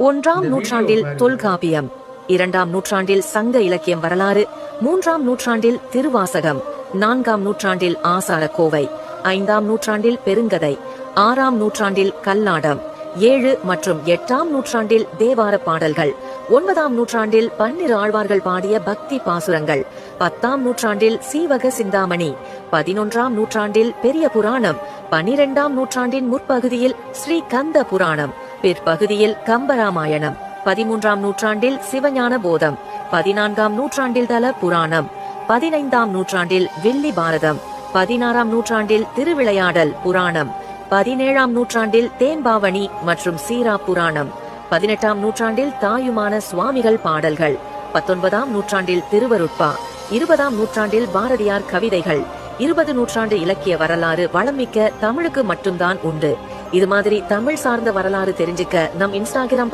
ஒன்றாம் நூற்றாண்டில் தொல்காப்பியம் இரண்டாம் நூற்றாண்டில் சங்க இலக்கியம் வரலாறு மூன்றாம் நூற்றாண்டில் திருவாசகம் நான்காம் நூற்றாண்டில் ஆசாரக்கோவை ஐந்தாம் நூற்றாண்டில் பெருங்கதை ஆறாம் நூற்றாண்டில் கல்லாடம் ஏழு மற்றும் எட்டாம் நூற்றாண்டில் தேவார பாடல்கள் ஒன்பதாம் நூற்றாண்டில் பன்னிரு ஆழ்வார்கள் பாடிய பக்தி பாசுரங்கள் பத்தாம் நூற்றாண்டில் சீவக சிந்தாமணி பதினொன்றாம் நூற்றாண்டில் பெரிய புராணம் பனிரெண்டாம் நூற்றாண்டின் முற்பகுதியில் ஸ்ரீ கந்த புராணம் பிற்பகுதியில் கம்பராமாயணம் பதிமூன்றாம் நூற்றாண்டில் சிவஞான போதம் பதினான்காம் நூற்றாண்டில் தல புராணம் பதினைந்தாம் நூற்றாண்டில் வில்லி பாரதம் பதினாறாம் நூற்றாண்டில் திருவிளையாடல் புராணம் பதினேழாம் நூற்றாண்டில் தேம்பாவணி மற்றும் சீரா புராணம் பதினெட்டாம் நூற்றாண்டில் தாயுமான சுவாமிகள் பாடல்கள் பத்தொன்பதாம் நூற்றாண்டில் திருவருட்பா இருபதாம் நூற்றாண்டில் பாரதியார் கவிதைகள் இருபது நூற்றாண்டு இலக்கிய வரலாறு வளமிக்க தமிழுக்கு மட்டும்தான் உண்டு. இது மாதிரி தமிழ் சார்ந்த வரலாறு தெரிஞ்சுக்க நம் இன்ஸ்டாகிராம்